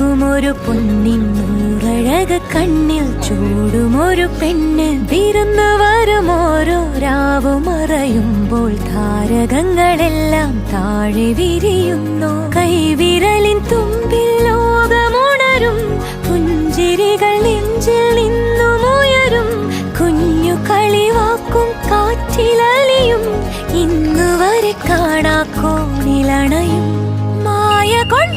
ഒരു പൊന്നിൻ നൂറഴക കണ്ണിൽ ചൂടുമൊരു പെണ്ണ് വിരുന്നു വരും രാവ് മറയുമ്പോൾ താരകങ്ങളെല്ലാം താഴെ വിരിയുന്നു. കൈവിരലിൻ തുമ്പിൽ ലോകമുണരും പുഞ്ചിരികൾ നെഞ്ചിൽ നിന്നുമുയരും. കുഞ്ഞു കളിവാക്കും കാറ്റിലലിയും ഇന്നുവരെ വരെ കാണാ കോണിലണയും മായ കൊണ്ട്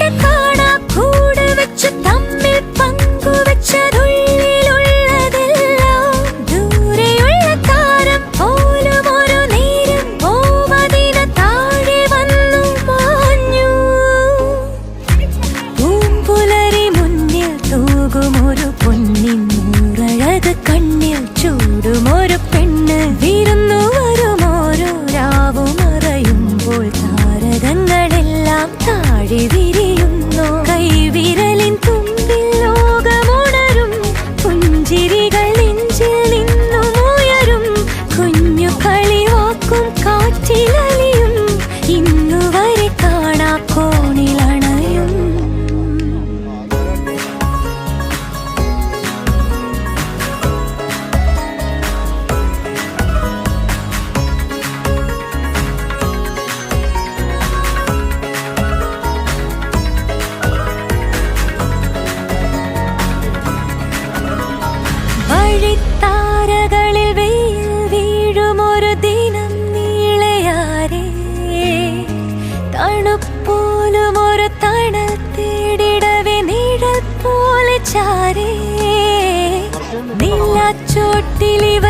തൂകുമൊരു പൊന്നിൻ നൂറഴക് കണ്ണിൽ ചൂടുമൊരു നിലച്ചോട്ടിൽ ഇവർ കീന കണ്ടതിലും